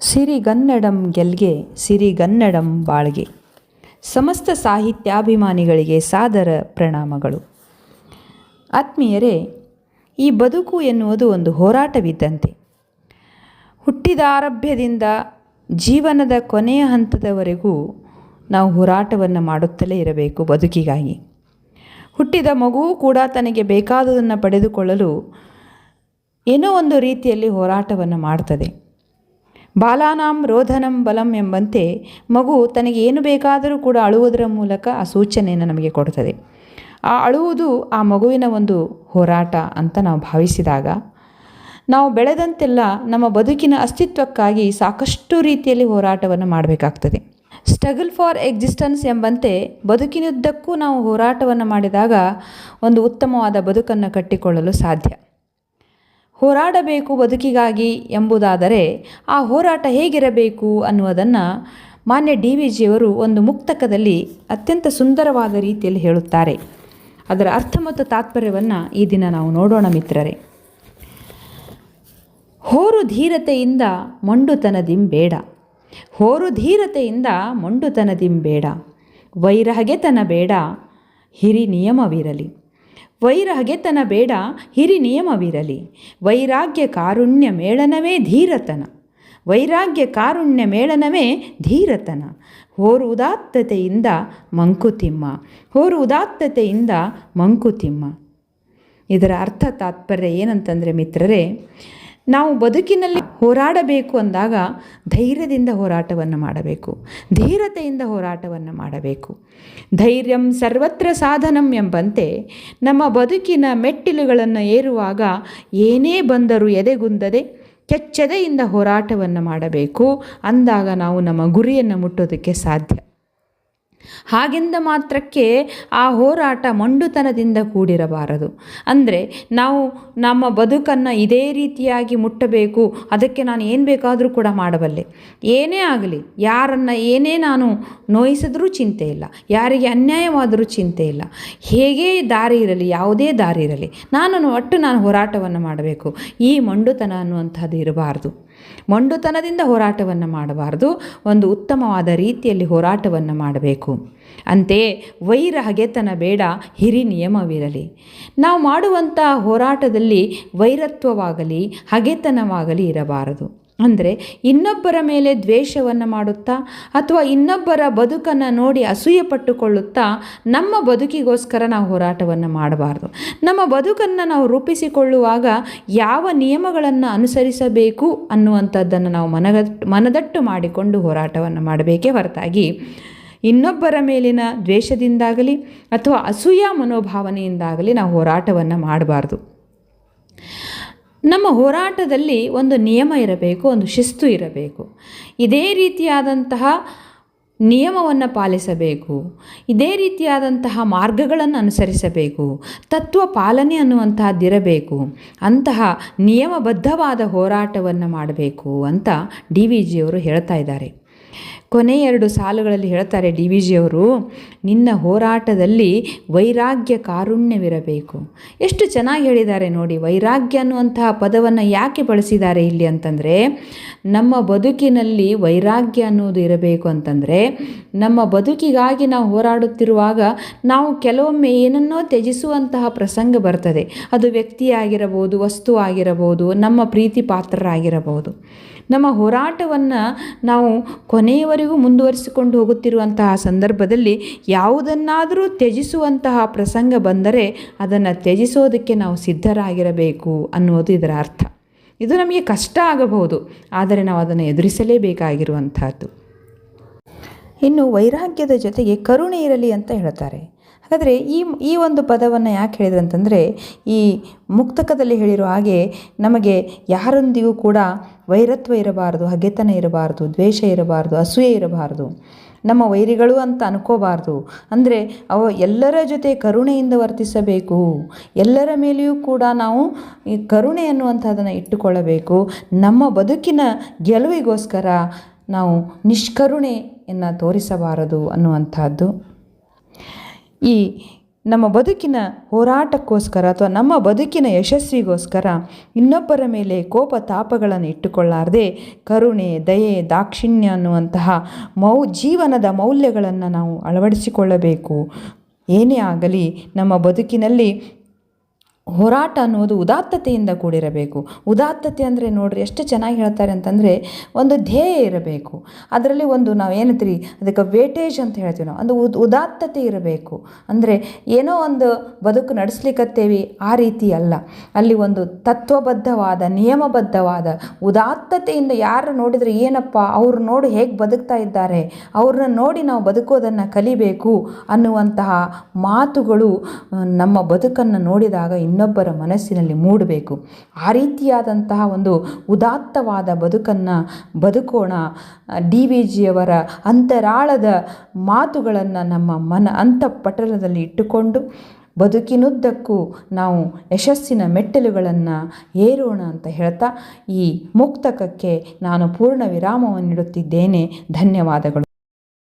ಸಿರಿಗನ್ನಡಂ ಗೆಲ್ಗೆ, ಸಿರಿಗನ್ನಡಂ ಬಾಳ್ಗೆ. ಸಮಸ್ತ ಸಾಹಿತ್ಯಾಭಿಮಾನಿಗಳಿಗೆ ಸಾದರ ಪ್ರಣಾಮಗಳು. ಆತ್ಮೀಯರೇ, ಈ ಬದುಕು ಎನ್ನುವುದು ಒಂದು ಹೋರಾಟವಿದ್ದಂತೆ. ಹುಟ್ಟಿದ ಆರಭ್ಯದಿಂದ ಜೀವನದ ಕೊನೆಯ ಹಂತದವರೆಗೂ ನಾವು ಹೋರಾಟವನ್ನು ಮಾಡುತ್ತಲೇ ಇರಬೇಕು ಬದುಕಿಗಾಗಿ. ಹುಟ್ಟಿದ ಮಗುವು ಕೂಡ ತನಗೆ ಬೇಕಾದುದನ್ನು ಪಡೆದುಕೊಳ್ಳಲು ಏನೋ ಒಂದು ರೀತಿಯಲ್ಲಿ ಹೋರಾಟವನ್ನು ಮಾಡ್ತದೆ. ಬಾಲಾನಾಂ ರೋಧನಂ ಬಲಂ ಎಂಬಂತೆ ಮಗು ತನಗೆ ಏನು ಬೇಕಾದರೂ ಕೂಡ ಅಳುವುದರ ಮೂಲಕ ಆ ಸೂಚನೆಯನ್ನು ನಮಗೆ ಕೊಡುತ್ತದೆ ಆ ಅಳುವುದು ಆ ಮಗುವಿನ ಒಂದು ಹೋರಾಟ ಅಂತ ನಾವು ಭಾವಿಸಿದಾಗ ನಾವು ಬೆಳೆದಂತೆಲ್ಲ ನಮ್ಮ ಬದುಕಿನ ಅಸ್ತಿತ್ವಕ್ಕಾಗಿ ಸಾಕಷ್ಟು ರೀತಿಯಲ್ಲಿ ಹೋರಾಟವನ್ನು ಮಾಡಬೇಕಾಗ್ತದೆ. ಸ್ಟ್ರಗಲ್ ಫಾರ್ ಎಕ್ಸಿಸ್ಟೆನ್ಸ್ ಎಂಬಂತೆ ಬದುಕಿನುದ್ದಕ್ಕೂ ನಾವು ಹೋರಾಟವನ್ನು ಮಾಡಿದಾಗ ಒಂದು ಉತ್ತಮವಾದ ಬದುಕನ್ನು ಕಟ್ಟಿಕೊಳ್ಳಲು ಸಾಧ್ಯ. ಹೋರಾಡಬೇಕು ಬದುಕಿಗಾಗಿ ಎಂಬುದಾದರೆ ಆ ಹೋರಾಟ ಹೇಗಿರಬೇಕು ಅನ್ನುವುದನ್ನು ಮಾನ್ಯ ಡಿ ವಿ ಜಿಯವರು ಒಂದು ಮುಕ್ತಕದಲ್ಲಿ ಅತ್ಯಂತ ಸುಂದರವಾದ ರೀತಿಯಲ್ಲಿ ಹೇಳುತ್ತಾರೆ. ಅದರ ಅರ್ಥ ಮತ್ತು ತಾತ್ಪರ್ಯವನ್ನು ಈ ದಿನ ನಾವು ನೋಡೋಣ ಮಿತ್ರರೇ. ಹೋರು ಧೀರತೆಯಿಂದ ಮೊಂಡುತನದಿಂ ಬೇಡ. ಹೋರು ಧೀರತೆಯಿಂದ ಮೊಂಡುತನದಿಂ ಬೇಡ. ವೈರಹಗೆತನ ಬೇಡ. ಹಿರಿ ನಿಯಮವಿರಲಿ. ವೈರಹಗೆತನ ಬೇಡ, ಹಿರಿ ನಿಯಮವಿರಲಿ. ವೈರಾಗ್ಯ ಕಾರುಣ್ಯ ಮೇಳನವೇ ಧೀರತನ. ವೈರಾಗ್ಯ ಕಾರುಣ್ಯ ಮೇಳನವೇ ಧೀರತನ. ಹೋರು ಉದಾತ್ತತೆಯಿಂದ ಮಂಕುತಿಮ್ಮ ಹೋರು ಉದಾತ್ತತೆಯಿಂದ ಮಂಕುತಿಮ್ಮ. ಇದರ ಅರ್ಥ ತಾತ್ಪರ್ಯ ಏನಂತಂದರೆ ಮಿತ್ರರೇ ನಾವು ಬದುಕಿನಲ್ಲಿ ಹೋರಾಡಬೇಕು ಅಂದಾಗ ಧೈರ್ಯದಿಂದ ಹೋರಾಟವನ್ನು ಮಾಡಬೇಕು. ಧೀರತೆಯಿಂದ ಹೋರಾಟವನ್ನು ಮಾಡಬೇಕು. ಧೈರ್ಯಂ ಸರ್ವತ್ರ ಸಾಧನಂ ಎಂಬಂತೆ ನಮ್ಮ ಬದುಕಿನ ಮೆಟ್ಟಿಲುಗಳನ್ನು ಏರುವಾಗ ಏನೇ ಬಂದರೂ ಎದೆಗುಂದದೆ ಕೆಚ್ಚೆದೆಯಿಂದ ಹೋರಾಟವನ್ನು ಮಾಡಬೇಕು. ಅಂದಾಗ ನಾವು ನಮ್ಮ ಗುರಿಯನ್ನು ಮುಟ್ಟೋದಕ್ಕೆ ಸಾಧ್ಯ. ಹಾಗೆಂದ ಮಾತ್ರಕ್ಕೆ ಆ ಹೋರಾಟ ಮಂಡುತನದಿಂದ ಕೂಡಿರಬಾರದು. ಅಂದರೆ ನಾವು ನಮ್ಮ ಬದುಕನ್ನು ಇದೇ ರೀತಿಯಾಗಿ ಮುಟ್ಟಬೇಕು, ಅದಕ್ಕೆ ನಾನು ಏನು ಬೇಕಾದರೂ ಕೂಡ ಮಾಡಬಲ್ಲೆ. ಏನೇ ಆಗಲಿ, ಯಾರನ್ನು ಏನೇ ನಾನು ನೋಯಿಸಿದ್ರೂ ಚಿಂತೆ ಇಲ್ಲ, ಯಾರಿಗೆ ಅನ್ಯಾಯವಾದರೂ ಚಿಂತೆ ಇಲ್ಲ. ಹೇಗೆ ದಾರಿ ಇರಲಿ, ಯಾವುದೇ ದಾರಿ ಇರಲಿ ನಾನು ಒಟ್ಟು ನಾನು ಹೋರಾಟವನ್ನು ಮಾಡಬೇಕು. ಈ ಮಂಡುತನ ಅನ್ನುವಂಥದ್ದು ಇರಬಾರ್ದು. ಮಂಡುತನದಿಂದ ಹೋರಾಟವನ್ನು ಮಾಡಬಾರ್ದು. ಒಂದು ಉತ್ತಮವಾದ ರೀತಿಯಲ್ಲಿ ಹೋರಾಟವನ್ನು ಮಾಡಬೇಕು. ಅಂತೆಯೇ ವೈರ ಹಗೆತನ ಬೇಡ, ಹಿರಿ ನಿಯಮವಿರಲಿ. ನಾವು ಮಾಡುವಂಥ ಹೋರಾಟದಲ್ಲಿ ವೈರತ್ವವಾಗಲಿ, ಹಗೆತನವಾಗಲಿ ಇರಬಾರದು. ಅಂದರೆ ಇನ್ನೊಬ್ಬರ ಮೇಲೆ ದ್ವೇಷವನ್ನು ಮಾಡುತ್ತಾ, ಅಥವಾ ಇನ್ನೊಬ್ಬರ ಬದುಕನ್ನು ನೋಡಿ ಅಸೂಯೆ ಪಟ್ಟುಕೊಳ್ಳುತ್ತಾ ನಮ್ಮ ಬದುಕಿಗೋಸ್ಕರ ನಾವು ಹೋರಾಟವನ್ನು ಮಾಡಬಾರ್ದು. ನಮ್ಮ ಬದುಕನ್ನು ನಾವು ರೂಪಿಸಿಕೊಳ್ಳುವಾಗ ಯಾವ ನಿಯಮಗಳನ್ನು ಅನುಸರಿಸಬೇಕು ಅನ್ನುವಂಥದ್ದನ್ನು ನಾವು ಮನಗ ಮನದಟ್ಟು ಮಾಡಿಕೊಂಡು ಹೋರಾಟವನ್ನು ಮಾಡಬೇಕೇ ಹೊರತಾಗಿ ಇನ್ನೊಬ್ಬರ ಮೇಲಿನ ದ್ವೇಷದಿಂದಾಗಲಿ ಅಥವಾ ಅಸೂಯ ಮನೋಭಾವನೆಯಿಂದಾಗಲಿ ನಾವು ಹೋರಾಟವನ್ನು ಮಾಡಬಾರ್ದು. ನಮ್ಮ ಹೋರಾಟದಲ್ಲಿ ಒಂದು ನಿಯಮ ಇರಬೇಕು, ಒಂದು ಶಿಸ್ತು ಇರಬೇಕು. ಇದೇ ರೀತಿಯಾದಂತಹ ನಿಯಮವನ್ನು ಪಾಲಿಸಬೇಕು. ಇದೇ ರೀತಿಯಾದಂತಹ ಮಾರ್ಗಗಳನ್ನು ಅನುಸರಿಸಬೇಕು. ತತ್ವ ಪಾಲನೆ ಅನ್ನುವಂತಹದ್ದಿರಬೇಕು. ಅಂತಹ ನಿಯಮಬದ್ಧವಾದ ಹೋರಾಟವನ್ನು ಮಾಡಬೇಕು ಅಂತ ಡಿ ವಿ ಜಿಯವರು ಹೇಳ್ತಾ ಇದ್ದಾರೆ. ಕೊನೆ ಎರಡು ಸಾಲುಗಳಲ್ಲಿ ಹೇಳ್ತಾರೆ ಡಿ ವಿ ಜಿಯವರು ನಿನ್ನ ಹೋರಾಟದಲ್ಲಿ ವೈರಾಗ್ಯ ಕಾರುಣ್ಯವಿರಬೇಕು. ಎಷ್ಟು ಚೆನ್ನಾಗಿ ಹೇಳಿದ್ದಾರೆ ನೋಡಿ, ವೈರಾಗ್ಯ ಅನ್ನುವಂತಹ ಪದವನ್ನು ಯಾಕೆ ಬಳಸಿದ್ದಾರೆ ಇಲ್ಲಿ ಅಂತಂದರೆ, ನಮ್ಮ ಬದುಕಿನಲ್ಲಿ ವೈರಾಗ್ಯ ಅನ್ನೋದು ಇರಬೇಕು ಅಂತಂದರೆ, ನಮ್ಮ ಬದುಕಿಗಾಗಿ ನಾವು ಹೋರಾಡುತ್ತಿರುವಾಗ ನಾವು ಕೆಲವೊಮ್ಮೆ ಏನನ್ನೋ ತ್ಯಜಿಸುವಂತಹ ಪ್ರಸಂಗ ಬರ್ತದೆ. ಅದು ವ್ಯಕ್ತಿಯಾಗಿರಬಹುದು, ವಸ್ತು ಆಗಿರಬಹುದು, ನಮ್ಮ ಪ್ರೀತಿ ಪಾತ್ರರಾಗಿರಬಹುದು. ನಮ್ಮ ಹೋರಾಟವನ್ನು ನಾವು ಕೊನೆಯವರೆಗೂ ಮುಂದುವರಿಸಿಕೊಂಡು ಹೋಗುತ್ತಿರುವಂತಹ ಸಂದರ್ಭದಲ್ಲಿ ಯಾವುದನ್ನಾದರೂ ತ್ಯಜಿಸುವಂತಹ ಪ್ರಸಂಗ ಬಂದರೆ ಅದನ್ನು ತ್ಯಜಿಸೋದಕ್ಕೆ ನಾವು ಸಿದ್ಧರಾಗಿರಬೇಕು ಅನ್ನೋದು ಇದರ ಅರ್ಥ. ಇದು ನಮಗೆ ಕಷ್ಟ ಆಗಬಹುದು, ಆದರೆ ನಾವು ಅದನ್ನು ಎದುರಿಸಲೇಬೇಕಾಗಿರುವಂತಹದ್ದು ಇನ್ನು ವೈರಾಗ್ಯದ ಜೊತೆಗೆ ಕರುಣೆ ಇರಲಿ ಅಂತ ಹೇಳ್ತಾರೆ. ಹಾಗಾದರೆ ಈ ಈ ಒಂದು ಪದವನ್ನು ಯಾಕೆ ಹೇಳಿದ್ರು ಅಂತಂದರೆ, ಈ ಮುಕ್ತಕದಲ್ಲಿ ಹೇಳಿರೋ ಹಾಗೆ ನಮಗೆ ಯಾರೊಂದಿಗೂ ಕೂಡ ವೈರತ್ವ ಇರಬಾರ್ದು, ಹಗೆತನ ಇರಬಾರ್ದು, ದ್ವೇಷ ಇರಬಾರ್ದು, ಅಸೂಯೆ ಇರಬಾರ್ದು. ನಮ್ಮ ವೈರಿಗಳು ಅಂತ ಅನ್ಕೋಬಾರ್ದು. ಅಂದರೆ ಅವ ಎಲ್ಲರ ಜೊತೆ ಕರುಣೆಯಿಂದ ವರ್ತಿಸಬೇಕು. ಎಲ್ಲರ ಮೇಲೆಯೂ ಕೂಡ ನಾವು ಈ ಕರುಣೆ ಅನ್ನುವಂಥದ್ದನ್ನು ಇಟ್ಟುಕೊಳ್ಳಬೇಕು. ನಮ್ಮ ಬದುಕಿನ ಗೆಲುವಿಗೋಸ್ಕರ ನಾವು ನಿಷ್ಕರುಣೆಯನ್ನು ತೋರಿಸಬಾರದು ಅನ್ನುವಂಥದ್ದು. ಈ ನಮ್ಮ ಬದುಕಿನ ಹೋರಾಟಕ್ಕೋಸ್ಕರ ಅಥವಾ ನಮ್ಮ ಬದುಕಿನ ಯಶಸ್ವಿಗೋಸ್ಕರ ಇನ್ನೊಬ್ಬರ ಮೇಲೆ ಕೋಪ ತಾಪಗಳನ್ನು ಇಟ್ಟುಕೊಳ್ಳಾರದೆ ಕರುಣೆ, ದಯೆ, ದಾಕ್ಷಿಣ್ಯ ಅನ್ನುವಂತಹ ಮೌ, ಜೀವನದ ಮೌಲ್ಯಗಳನ್ನು ನಾವು ಅಳವಡಿಸಿಕೊಳ್ಳಬೇಕು. ಏನೇ ಆಗಲಿ ನಮ್ಮ ಬದುಕಿನಲ್ಲಿ ಹೋರಾಟ ಅನ್ನುವುದು ಉದಾತ್ತತೆಯಿಂದ ಕೂಡಿರಬೇಕು. ಉದಾತ್ತತೆ ಅಂದರೆ ನೋಡ್ರಿ ಎಷ್ಟು ಚೆನ್ನಾಗಿ ಹೇಳ್ತಾರೆ ಅಂತಂದರೆ ಒಂದು ಧ್ಯೇಯ ಇರಬೇಕು. ಅದರಲ್ಲಿ ಒಂದು ನಾವು ಏನಂತೀರಿ, ಅದಕ್ಕೆ ವೇಟೇಜ್ ಅಂತ ಹೇಳ್ತೀವಿ ನಾವು. ಒಂದು ಉದ್, ಉದಾತ್ತತೆ ಇರಬೇಕು. ಅಂದರೆ ಏನೋ ಒಂದು ಬದುಕು ನಡೆಸ್ಲಿಕ್ಕತ್ತೇವಿ ಆ ರೀತಿ ಅಲ್ಲ. ಅಲ್ಲಿ ಒಂದು ತತ್ವಬದ್ಧವಾದ, ನಿಯಮಬದ್ಧವಾದ, ಉದಾತ್ತತೆಯಿಂದ ಯಾರು ನೋಡಿದರೆ ಏನಪ್ಪ, ಅವ್ರು ನೋಡಿ ಹೇಗೆ ಬದುಕ್ತಾ ಇದ್ದಾರೆ ಅವ್ರನ್ನ ನೋಡಿ ನಾವು ಬದುಕೋದನ್ನು ಕಲಿಬೇಕು ಅನ್ನುವಂತಹ ಮಾತುಗಳು, ನಮ್ಮ ಬದುಕನ್ನು ನೋಡಿದಾಗ ಇನ್ನೊಬ್ಬರ ಮನಸ್ಸಿನಲ್ಲಿ ಮೂಡಬೇಕು. ಆ ರೀತಿಯಾದಂತಹ ಒಂದು ಉದಾತ್ತವಾದ ಬದುಕನ್ನು ಬದುಕೋಣ. ಡಿ ವಿ ಜಿಯವರ ಅಂತರಾಳದ ಮಾತುಗಳನ್ನು ನಮ್ಮ ಮನ ಅಂತಃಪಟಲದಲ್ಲಿ ಇಟ್ಟುಕೊಂಡು ಬದುಕಿನುದ್ದಕ್ಕೂ ನಾವು ಯಶಸ್ಸಿನ ಮೆಟ್ಟಲುಗಳನ್ನು ಏರೋಣ ಅಂತ ಹೇಳ್ತಾ ಈ ಮುಕ್ತಕಕ್ಕೆ ನಾನು ಪೂರ್ಣ ವಿರಾಮವನ್ನು ನೀಡುತ್ತಿದ್ದೇನೆ ಧನ್ಯವಾದಗಳು.